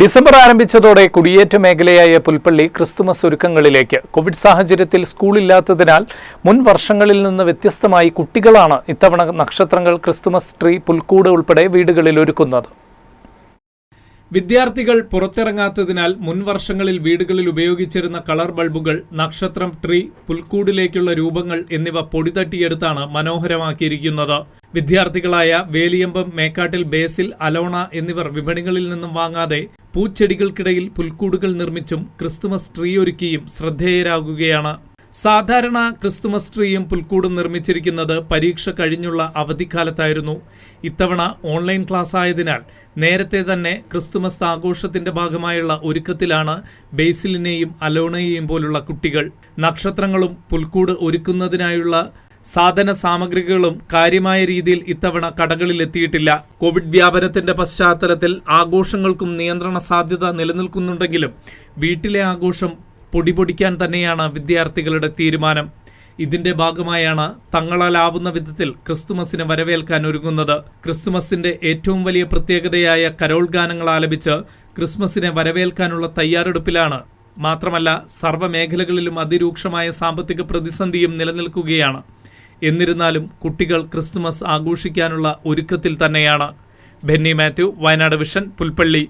December ആരംഭിച്ചതോടെ കുടിയേറ്റ മേഖലയായ പുൽപ്പള്ളി ക്രിസ്തുമസ് ഒരുക്കങ്ങളിലേക്ക് കോവിഡ് സാഹചര്യത്തിൽ സ്കൂളില്ലാത്തതിനാൽ മുൻ വർഷങ്ങളിൽ നിന്ന് വ്യത്യസ്തമായി കുട്ടികളാണ് ഇത്തവണ നക്ഷത്രങ്ങൾ ക്രിസ്തുമസ് ട്രീ പുൽക്കൂട് ഉൾപ്പെടെ വീടുകളിൽ ഒരുക്കുന്നത്. വിദ്യാർത്ഥികൾ പുറത്തിറങ്ങാത്തതിനാൽ മുൻവർഷങ്ങളിൽ വീടുകളിൽ ഉപയോഗിച്ചിരുന്ന കളർ ബൾബുകൾ നക്ഷത്രം ട്രീ പുൽക്കൂടിലേക്കുള്ള രൂപങ്ങൾ എന്നിവ പൊടിതട്ടിയെടുത്താണ് മനോഹരമാക്കിയിരിക്കുന്നത്. വിദ്യാർത്ഥികളായ വേലിയമ്പം മേക്കാട്ടിൽ ബേസിൽ അലോണ എന്നിവർ വിപണികളിൽ നിന്നും വാങ്ങാതെ പൂച്ചെടികൾക്കിടയിൽ പുൽക്കൂടുകൾ നിർമ്മിച്ചും ക്രിസ്തുമസ് ട്രീ ഒരുക്കിയും ശ്രദ്ധേയരാകുകയാണ്. സാധാരണ ക്രിസ്തുമസ് ട്രീയും പുൽക്കൂടും നിർമ്മിച്ചിരിക്കുന്നത് പരീക്ഷ കഴിഞ്ഞുള്ള അവധിക്കാലത്തായിരുന്നു. ഇത്തവണ ഓൺലൈൻ ക്ലാസ് ആയതിനാൽ നേരത്തെ തന്നെ ക്രിസ്തുമസ് ആഘോഷത്തിന്റെ ഭാഗമായുള്ള ഒരുക്കത്തിലാണ് ബേസിലിനെയും അലോണയെയും പോലുള്ള കുട്ടികൾ നക്ഷത്രങ്ങളും പുൽക്കൂട് ഒരുക്കുന്നതിനായുള്ള സാധന സാമഗ്രികളും കാര്യമായ രീതിയിൽ ഇത്തവണ കടകളിൽ എത്തിയിട്ടില്ല കോവിഡ് വ്യാപനത്തിന്റെ പശ്ചാത്തലത്തിൽ ആഘോഷങ്ങൾക്കും നിയന്ത്രണ സാധ്യത നിലനിൽക്കുന്നുണ്ടെങ്കിലും വീട്ടിലെ ആഘോഷം പൊടിപൊടിക്കാൻ തന്നെയാണ് വിദ്യാർത്ഥികളുടെ തീരുമാനം. ഇതിന്റെ ഭാഗമായാണ് തങ്ങളാലാവുന്ന വിധത്തിൽ ക്രിസ്തുമസിനെ വരവേൽക്കാൻ ഒരുങ്ങുന്നത്. ക്രിസ്തുമസിന്റെ ഏറ്റവും വലിയ പ്രത്യേകതയായ കരോൾ ഗാനങ്ങൾ ആലപിച്ച് ക്രിസ്മസിനെ വരവേൽക്കാനുള്ള തയ്യാറെടുപ്പിലാണ്. മാത്രമല്ല സർവമേഖലകളിലും അതിരൂക്ഷമായ സാമ്പത്തിക പ്രതിസന്ധിയും നിലനിൽക്കുകയാണ്. എന്നിരുന്നാലും കുട്ടികൾ ക്രിസ്തുമസ് ആഘോഷിക്കാനുള്ള ഒരുക്കത്തിൽ തന്നെയാണ്. ബെന്നി മാത്യു വയനാട് വിഷൻ പുൽപ്പള്ളി.